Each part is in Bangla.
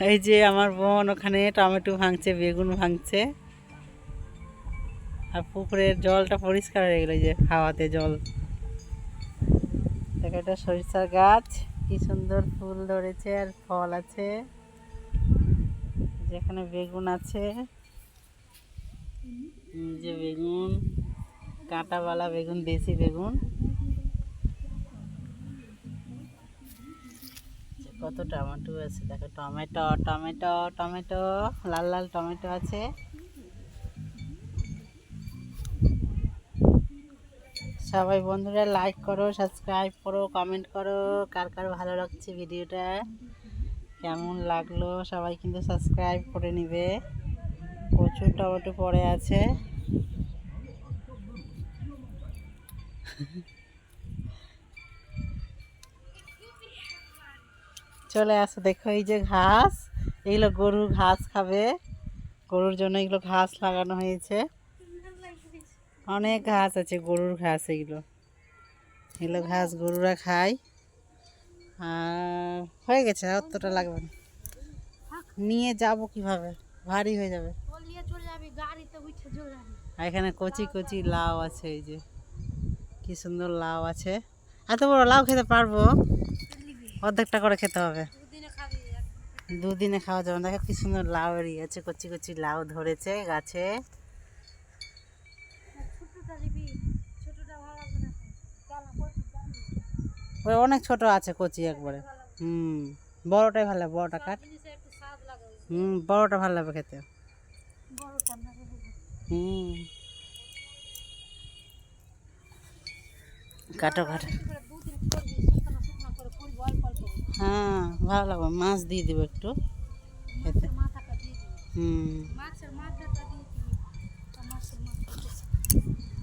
এই যে আমার বোন, ওখানে টমেটো ভাঙছে, বেগুন ভাঙছে। আর পুকুরের জলটা পরিষ্কার হয়ে গেল যে খাওয়াতে জল। দেখো, এটা সরিষার গাছ। কি সুন্দর ফুল ধরেছে আর ফল আছে। যেখানে বেগুন আছে। যে বেগুন, কাঁটাওয়ালা বেগুন, দেশি বেগুন। কত টমেটো আছে? দেখো, টমেটো টমেটো টমেটো, লাল লাল টমেটো আছে। সবাই বন্ধুরা লাইক করো সাবস্ক্রাইব করো কমেন্ট করো, কার কার ভালো লাগছে ভিডিওটা? কেমন লাগল? সবাই কিন্তু সাবস্ক্রাইব করে নিবে। প্রচুর টমেটো পড়ে আছে। চলে আসো দেখো এই যে ঘাস এগুলো গরু ঘাস খাবে। গরুর জন্য এগুলো ঘাস লাগানো হয়েছে। অনেক ঘাস আছে গরুর ঘাস এগুলো। এগুলো ঘাস গরুরা খায়। আর হয়ে গেছে অতটা লাগবে না। নিয়ে যাব কীভাবে? ভারী হয়ে যাবে। এখানে কচি কচি লাউ আছে এই যে। কি সুন্দর লাউ আছে। এত বড় লাউ খেতে পারব? অর্ধেকটা করে খেতে হবে। দুদিনে খাওয়া যাবে দেখো কি সুন্দর লাউ এরিয়ে আছে কচি কচি লাউ ধরেছে গাছে। ওই অনেক ছোট আছে কচি একবারে। হুম বড়টাই ভালো লাগে বড়টা কাট। হুম বড়টা ভালো লাগবে খেতে। হুম। কাটো কাটো। হ্যাঁ ভালো লাগবে। মাছ দিয়ে দিব একটু। খেতে হুম।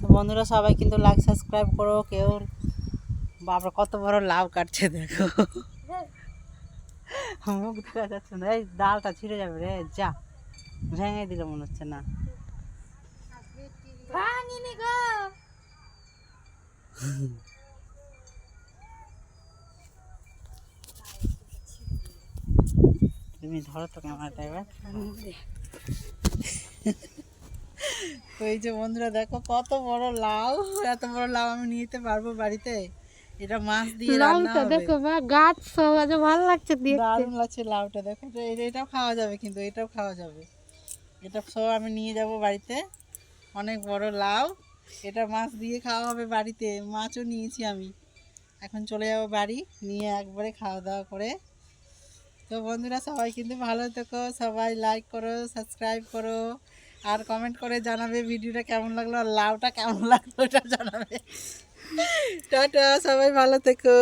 তা বন্ধুরা সবাই কিন্তু লাইক সাবস্ক্রাইব করো। কেউ বাবা কত বড় লাউ কাটছে দেখো। মুখ দেখা যাচ্ছে না। এই ডালটা ছিঁড়ে যাবে রে যা। ভেঙে দিলে মনে হচ্ছে না। ভাঙিনি গো। তুমি ধরো তো ক্যামেরাটা এবার এই যে বন্ধুরা দেখো কত বড় লাউ এত বড় লাউ আমি নিয়ে যেতে পারব বাড়িতে। এটা মাছ দিয়ে রান্না হবে। দেখো বা গাছ সব আছে ভালো লাগছে দেখতে। দারুণ লাগছে লাউটা দেখো। এটাও খাওয়া যাবে কিন্তু এটাও খাওয়া যাবে। এটা সব আমি নিয়ে যাব বাড়িতে। অনেক বড় লাউ। এটা মাছ দিয়ে খাওয়া হবে বাড়িতে। মাছও নিয়েছি আমি। এখন চলে যাব বাড়ি নিয়ে একবারে খাওয়া দাওয়া করে তো বন্ধুরা, সবাই কিন্তু ভালো থেকো, সবাই লাইক করো সাবস্ক্রাইব করো, আর কমেন্ট করে জানাবে ভিডিওটা কেমন লাগল আর লাউটা কেমন লাগল ওটা জানাবে। টাটা, সবাই ভালো থেকো।